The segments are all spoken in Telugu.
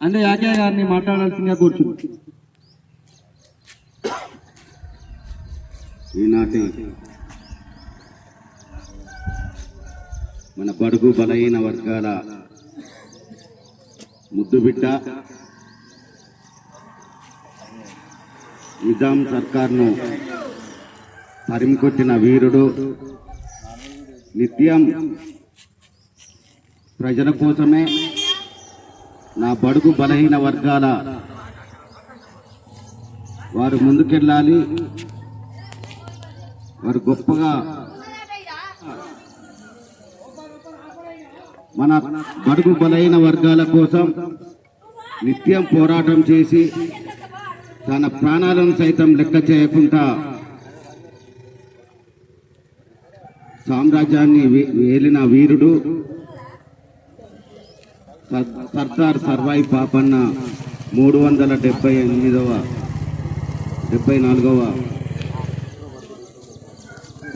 అంటే యాకే గారిని మాట్లాడాల్సిందిగా కూర్చుంది ఈనాటి మన బడుగు బలహీన వర్గాల ముద్దుబిడ్డ నిజాం సర్కార్ను తరిమికొట్టిన వీరుడు నిత్యం ప్రజల కోసమే నా బడుగు బలహీన వర్గాల వారు ముందుకెళ్ళాలి. వారు గొప్పగా మన బడుగు బలైన వర్గాల కోసం నిత్యం పోరాటం చేసి తన ప్రాణాలను సైతం లెక్క చేయకుండా సామ్రాజ్యాన్ని వేలిన వీరుడు సర్దార్ సర్వాయి పాపన్న మూడు వందల డెబ్బై ఎనిమిదవ డెబ్బై నాలుగవ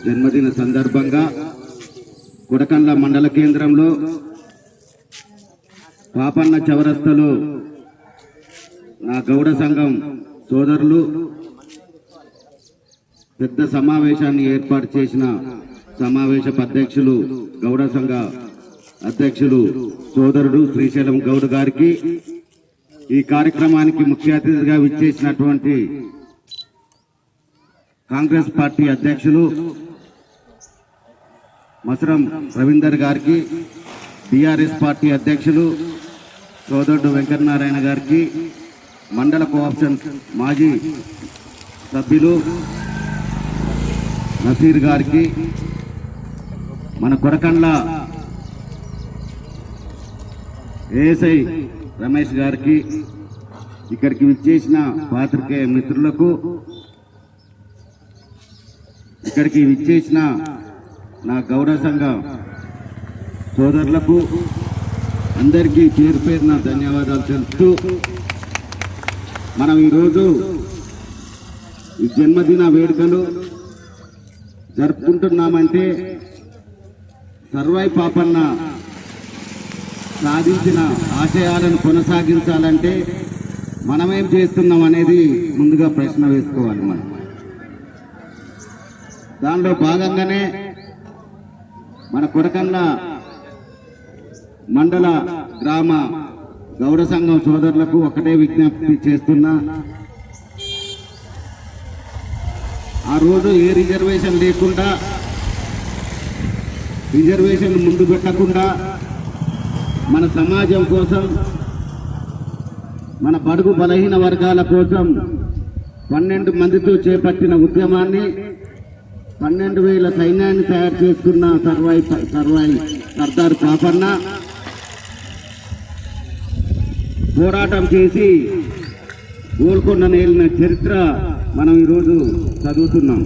జన్మదిన సందర్భంగా కుడకండ్ల మండల కేంద్రంలో పాపన్న చౌరస్తలో నా గౌడ సంఘం సోదరులు పెద్ద సమావేశాన్ని ఏర్పాటు చేసిన సమావేశ అధ్యక్షులు గౌడ సంఘ అధ్యక్షులు సోదరుడు శ్రీశైలం గౌడ్ గారికి ఈ కార్యక్రమానికి ముఖ్య అతిథిగా విచ్చేసినటువంటి కాంగ్రెస్ పార్టీ అధ్యక్షులు మసరం రవీందర్ గారికి టిఆర్ఎస్ పార్టీ అధ్యక్షులు సోదరుడు వెంకటనారాయణ గారికి మండల కోఆప్షన్ మాజీ సభ్యులు నసీర్ గారికి మన కొరకండ్ల ఏఎస్ఐ రమేష్ గారికి ఇక్కడికి విచ్చేసిన పాత్రికేయ మిత్రులకు ఇక్కడికి విచ్చేసిన నా గౌరవ సంఘ సోదరులకు అందరికీ పేరు పేరున ధన్యవాదాలు తెలుపుతూ మనం ఈరోజు ఈ జన్మదిన వేడుకలు జరుపుకుంటున్నామంటే సర్వై పాపన్న సాధించిన ఆశయాలను కొనసాగించాలంటే మనమేం చేస్తున్నాం అనేది ముందుగా ప్రశ్న వేసుకోవాలి మనం. దానిలో భాగంగానే మన కొడకన్న మండల గ్రామ గౌడ సంఘం సోదరులకు ఒకటే విజ్ఞప్తి చేస్తున్నా. ఆ రోజు ఏ రిజర్వేషన్ లేకుండా రిజర్వేషన్ ముందు పెట్టకుండా మన సమాజం కోసం మన బడుగు బలహీన వర్గాల కోసం పన్నెండు మందితో చేపట్టిన ఉద్యమాన్ని పన్నెండు వేల సైన్యాన్ని తయారు చేసుకున్న సర్వాయి సర్వాయి సర్దార్ పాపన్న పోరాటం చేసి గోల్కొండ నేలిన చరిత్ర మనం ఈరోజు చదువుతున్నాం.